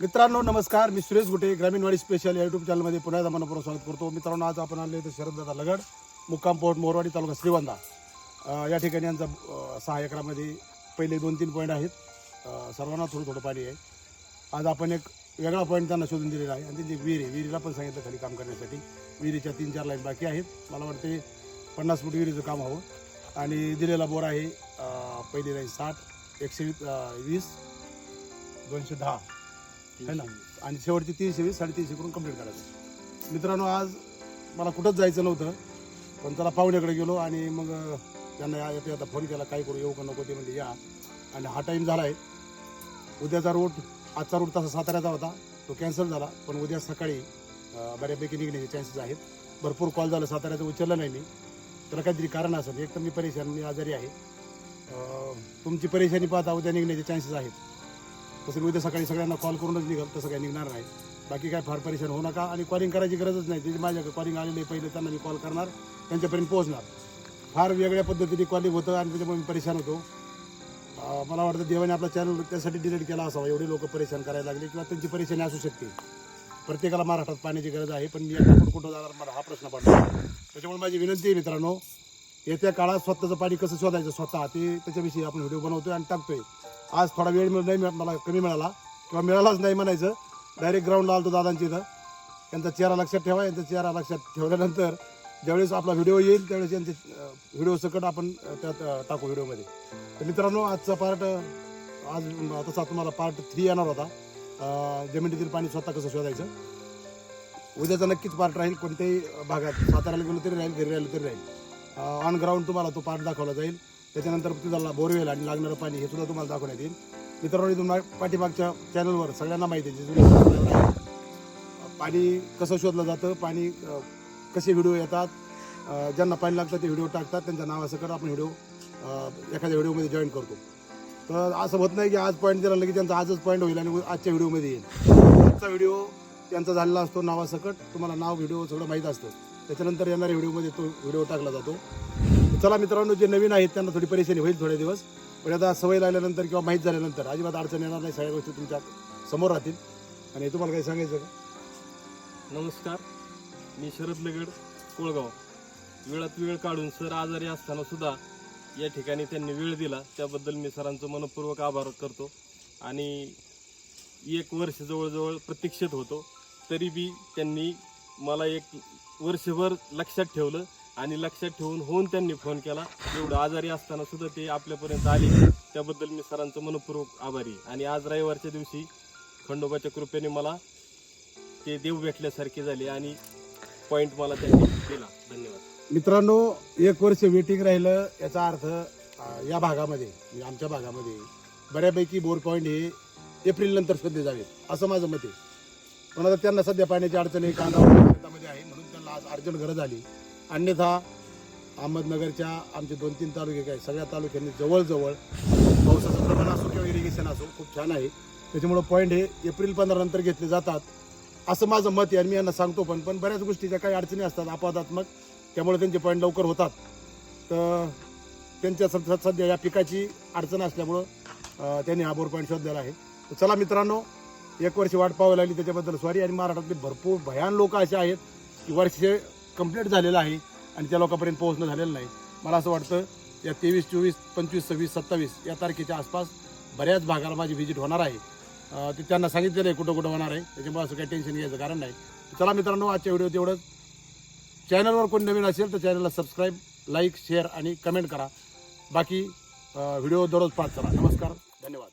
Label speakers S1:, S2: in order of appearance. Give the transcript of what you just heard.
S1: मित्रांनो नमस्कार. मी सुरेश गुटे ग्रामीणवाडी स्पेशल या युट्यूब चॅनलमध्ये पुन्हा एकदा मनपूर्वक स्वागत करतो. मित्रांनो आज आपण आले तर शरददादा लगड मुक्काम पोर्ट मोरवाडी तालुका श्रीवंदा. या ठिकाणी यांचा सहा एकरामध्ये पहिले दोन तीन पॉईंट आहेत. सर्वांना थोडं थोडं पाणी आहे. आज आपण एक वेगळा पॉईंट त्यांना शोधून दिलेला आहे. आणि त्यांची विहिरी विहीर आहे. विहिरीला पण सांगितलं खाली काम करण्यासाठी. विहिरीच्या तीन चार लाईन बाकी आहेत. मला वाटते पन्नास फूट विहिरीचं काम हवं. आणि दिलेला बोर आहे पहिली लाईन साठ एकशे वीस वीस दोनशे दहा. है ना? आणि शेवटची तीनशे वीस साडेतीनशे करून कंप्लीट करायचं. मित्रांनो आज मला कुठंच जायचं नव्हतं पण त्याला पाहुण्याकडे गेलो आणि मग त्यांना या- येते आता फोन केला काय करू येऊ का नको ते म्हणजे या. आणि हा टाईम झाला आहे उद्याचा रूट आजचा रूट तसा साताऱ्याचा होता. तो कॅन्सल झाला पण उद्या सकाळी बऱ्यापैकी निघण्याचे चान्सेस आहेत. भरपूर कॉल झाला साताऱ्याचं उचललं नाही मी. त्याला काहीतरी कारण असेल. एक तर मी परेशान मी आजारी आहे. तुमची परेशानी पाहता उद्या निघण्याचे चान्सेस आहेत. तसं मी उद्या सकाळी सगळ्यांना कॉल करूनच निघाल तसं काही निघणार नाही. बाकी काय फार परेशान होऊ नका आणि कॉलिंग करायची गरजच नाही. जे माझ्याकडे कॉलिंग आलेली आहे पहिले त्यांना मी कॉल करणार त्यांच्यापर्यंत पोहोचणार. फार वेगळ्या पद्धतीने कॉलिंग होतं आणि त्याच्यामुळे मी परेशान होतो. मला वाटतं देवाने आपला चॅनल त्यासाठी डिलीट केला असावा. एवढे लोक परेशान करायला लागले किंवा त्यांची परेशानी असू शकते. प्रत्येकाला महाराष्ट्रात पाण्याची गरज आहे पण मी आता कुठं कुठं जाणार मला हा प्रश्न पडला. त्याच्यामुळे माझी विनंती आहे मित्रांनो येत्या काळात स्वतःचं पाणी कसं शोधायचं स्वतः ते त्याच्याविषयी आपण व्हिडिओ बनवतोय आणि टाकतोय. आज थोडा वेळ मिळ- नाही मिळा- मला कमी मिळाला. किंवा मिळालाच नाही म्हणायचं. डायरेक्ट ग्राउंडला आलतो दादांची इथं. त्यांचा चेहरा लक्षात ठेवा. यांचा चेहरा लक्षात ठेवल्यानंतर ज्यावेळेस आपला व्हिडिओ येईल त्यावेळेस यांचे व्हिडिओ सकट आपण त्यात टाकू व्हिडिओमध्ये तर मित्रांनो आजचा पार्ट आज तसा तुम्हाला पार्ट थ्री येणार होता. जमिनीतील पाणी स्वतः कसं शोधायचं. उद्याचा नक्कीच पार्ट राहील. कोणत्याही भागात साताऱ्याला गेलो तरी राहील घरी राहिलं तरी राहील. ऑन ग्राउंड तुम्हाला तो पार्ट दाखवला जाईल. त्याच्यानंतर तिथला बोरवेल आणि लागणारं पाणी हे सुद्धा तुम्हाला दाखवण्यात येईल. मित्रांनो तुम्हाला पाठीमागच्या चॅनलवर सगळ्यांना माहिती आहे पाणी कसं शोधलं जातं पाणी कसे व्हिडिओ येतात ज्यांना पाणी लागतं ते व्हिडिओ टाकतात त्यांच्या नावासकट आपण व्हिडिओ एखाद्या व्हिडिओमध्ये जॉईन करतो. तर असं होत नाही की आज पॉईंट दिला की त्यांचा आजच पॉईंट होईल आणि आजच्या व्हिडिओमध्ये येईल. आजचा व्हिडिओ त्यांचा झालेला असतो नावासकट तुम्हाला नाव व्हिडिओ सगळं माहीत असतं. त्याच्यानंतर येणाऱ्या व्हिडिओमध्ये तो व्हिडिओ टाकला जातो. चला मित्रांनो जे नवीन आहेत त्यांना थोडी परेशानी होईल थोडे दिवस. पण आता सवय लागल्यानंतर किंवा माहीत झाल्यानंतर अजिबात अडचण येणार नाही सगळ्या गोष्टी तुमच्यासमोर राहतील. आणि तुम्हाला काही सांगायचं का?
S2: नमस्कार. मी शरद लगड कोळगाव. वेळात वेळ काढून सर आजारी असताना सुद्धा या ठिकाणी त्यांनी वेळ दिला. त्याबद्दल मी सरांचं मनपूर्वक आभार करतो. आणि एक वर्ष जवळजवळ प्रतीक्षेत होतो. तरी बी त्यांनी मला एक वर्षभर लक्षात ठेवलं. आणि लक्षात ठेवून होऊन त्यांनी फोन केला. एवढं आजारी असताना सुद्धा ते आपल्यापर्यंत आले. त्याबद्दल मी सरांचं मनपूर्वक आभारी आणि आज रविवारच्या दिवशी खंडोबाच्या कृपेने मला ते देव भेटल्यासारखे झाले आणि पॉइंट मला त्यांनी दिला. धन्यवाद.
S1: मित्रांनो एक वर्ष वेटिंग राहिलं याचा अर्थ या भागामध्ये म्हणजे आमच्या भागामध्ये बऱ्यापैकी बोर पॉईंट हे एप्रिल नंतर सध्या जावेत असं माझं मत आहे. पण आता त्यांना सध्या पाण्याची अडचण आहे कांदा शेतामध्ये आहे म्हणून त्यांना आज अर्जंट गरज आली. अन्यथा अहमदनगरच्या आमचे दोन तीन तालुके काय सगळ्या तालुक्यांनी जवळजवळ पावसाचं प्रमाण असो किंवा इरिगेशन असो खूप छान आहे. त्याच्यामुळं पॉईंट हे एप्रिल पंधरा नंतर घेतले जातात. असं माझं मत आहे आणि मी यांना सांगतो पण पण बऱ्याच गोष्टीच्या काही अडचणी असतात अपवादात्मक त्यामुळे त्यांचे पॉईंट लवकर होतात. तर त्यांच्या सध्या सध्या या पिकाची अडचण असल्यामुळं त्यांनी हा बोर पॉईंट शोधलेला आहे. तर चला मित्रांनो एक वर्ष वाट पाहावी लागली त्याच्याबद्दल सॉरी आणि महाराष्ट्रातले भरपूर भयान लोक असे आहेत की वर्षे कंप्लीट झालेलं आहे आणि त्या लोकांपर्यंत पोहोचणं झालेलं नाही. मला असं वाटतं या तेवीस चोवीस पंचवीस सव्वीस सत्तावीस या तारखेच्या आसपास बऱ्याच भागाला माझी व्हिजिट होणार आहे. ते त्यांना सांगितलेलं आहे कुठं कुठं होणार आहे. त्याच्यामुळे असं काही टेन्शन घ्यायचं कारण नाही. चला मित्रांनो आजच्या व्हिडिओ तेवढंच. चॅनलवर कोण नवीन असेल तर चॅनलला सबस्क्राईब लाईक शेअर आणि कमेंट करा. बाकी व्हिडिओ दररोज पाठ चला. नमस्कार धन्यवाद.